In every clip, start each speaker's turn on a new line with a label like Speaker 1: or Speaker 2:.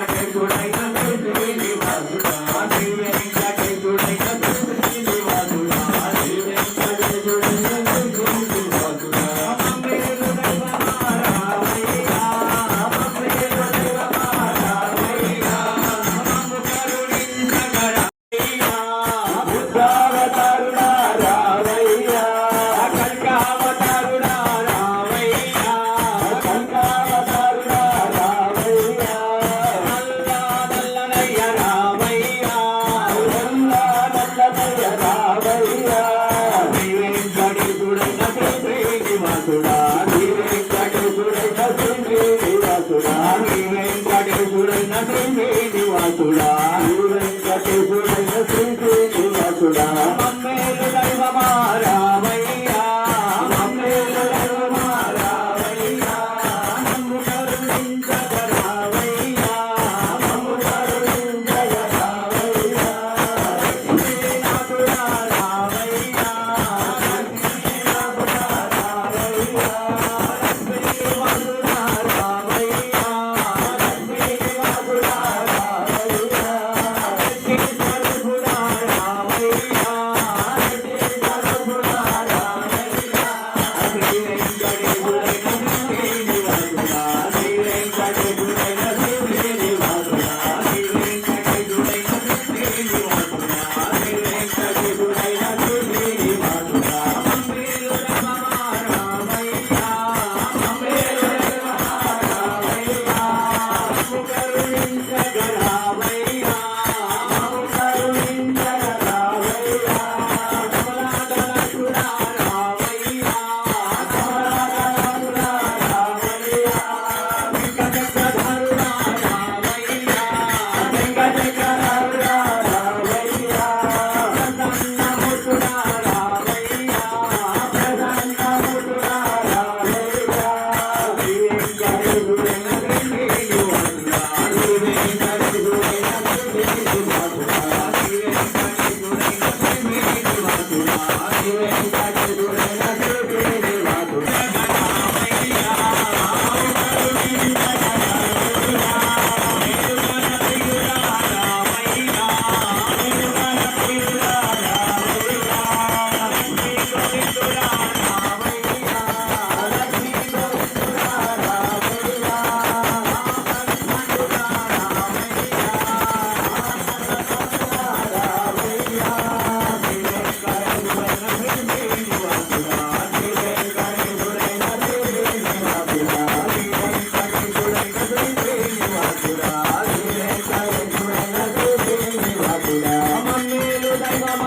Speaker 1: శ్రీనివాసుడా వెంకటేశుడైన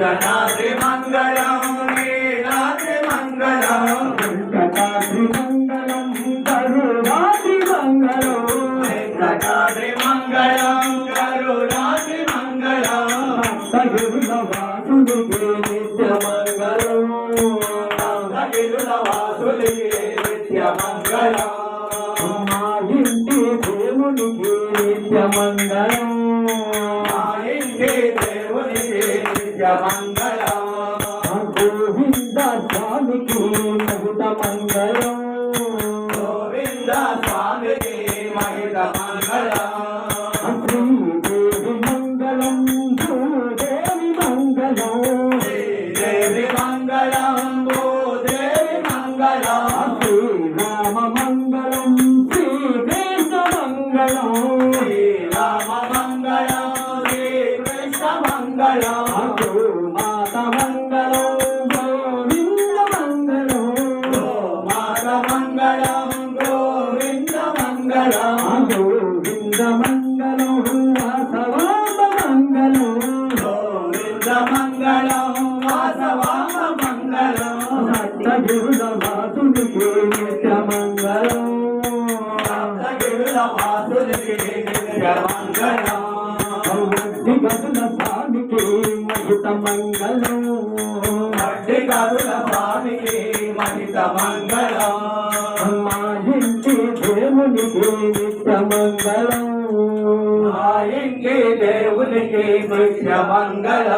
Speaker 2: అంజనాద్రి మంగళం
Speaker 1: నీలాద్రి మంగళం?
Speaker 2: వెంకటాద్రి మంగళం కరుణాద్రి మంగళం.
Speaker 1: వెంకటాద్రి మంగళం కరుణాద్రి మంగళం.
Speaker 2: తగుల వాసుడికి నిత్య మంగళం?
Speaker 1: భగిరుల వాసులకి నిత్య మంగళం?
Speaker 2: మా ఇంటి దేవునికి నిత్య మంగళం?
Speaker 1: నిత్య
Speaker 2: భక్తి గదుల స్వామికి మహిత మంగళం
Speaker 1: అడ్డి కరుల స్వామికి మహిత మంగళం
Speaker 2: మా ఇంటి దేవునికి నిత్య మంగళం
Speaker 1: మా ఇంటి దేవునికి నిత్య మంగళం